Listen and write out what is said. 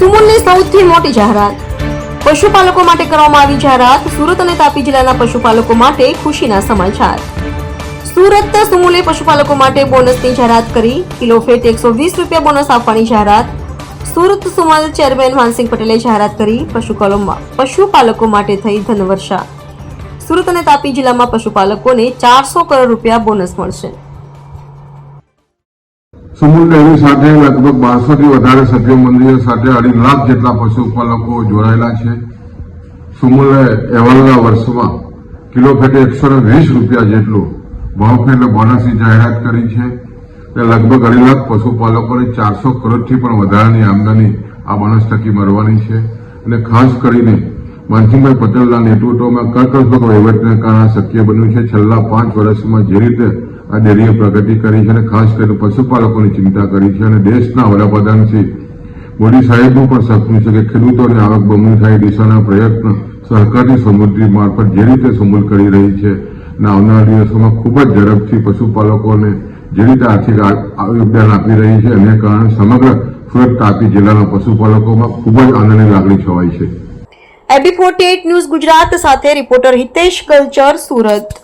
સૌથી મોટી જાહેરાત. પશુપાલકો માટે કરવામાં આવી જાહેરાત સુરત અને તાપી જિલ્લાના પશુપાલકો માટે ખુશીના સમાચાર. સુરત સુમુલે પશુપાલકો માટે બોનસની જાહેરાત કરી. કિલો ફેટ એકસો વીસ રૂપિયા બોનસ આપવાની જાહેરાત. સુરત સુમલ ચેરમેન માનસિંહ પટેલે જાહેરાત કરી. પશુપાલકોમાં પશુપાલકો માટે થઈ ધનવર્ષા. સુરત અને તાપી જિલ્લામાં પશુપાલકોને ચારસો કરોડ રૂપિયા બોનસ મળશે. સુમુલ ડેરી સાથે લગભગ બારસોથી વધારે સભ્યો મંડળીઓ સાથે અઢી લાખ જેટલા પશુપાલકો જોડાયેલા છે. સુમુલે અહેવાલના વર્ષમાં કિલો ફેટે એકસો વીસ રૂપિયા જેટલું ભાવફેર બોનસની જાહેરાત કરી છે તે લગભગ અઢી લાખ પશુપાલકોને ચારસો કરોડથી પણ વધારાની આમદની આ બોનસ થકી મળવાની છે. અને ખાસ કરીને માનસિંહભાઈ પટેલના નેતૃત્વમાં કર્કશબક વહીવટને કારણે શક્ય બન્યું છે. છેલ્લા પાંચ વર્ષમાં જે રીતે આ ડેરીએ પ્રગતિ કરી છે અને ખાસ કરીને પશુપાલકોની ચિંતા કરી છે અને દેશના વડાપ્રધાન શ્રી મોદી સાહેબનું પણ સપનું છે કે ખેડૂતોની આવક બમણી થાય દિશાના પ્રયત્ન સરકારની સમૃદ્ધિ મારફત જે રીતે સમૂલ કરી રહી છે અને આવનારા દિવસોમાં ખૂબ જ ઝડપથી પશુપાલકોને જે રીતે આર્થિક યોગદાન આપી રહી છે એને કારણે સમગ્ર સુરત તાપી જિલ્લાના પશુપાલકોમાં ખૂબ જ આનંદની લાગણી છવાઈ છે. એબી ફોર્ટી ન્યૂઝ ગુજરાત સાથે રિપોર્ટર હિતેશ કલ્ચર સુરત.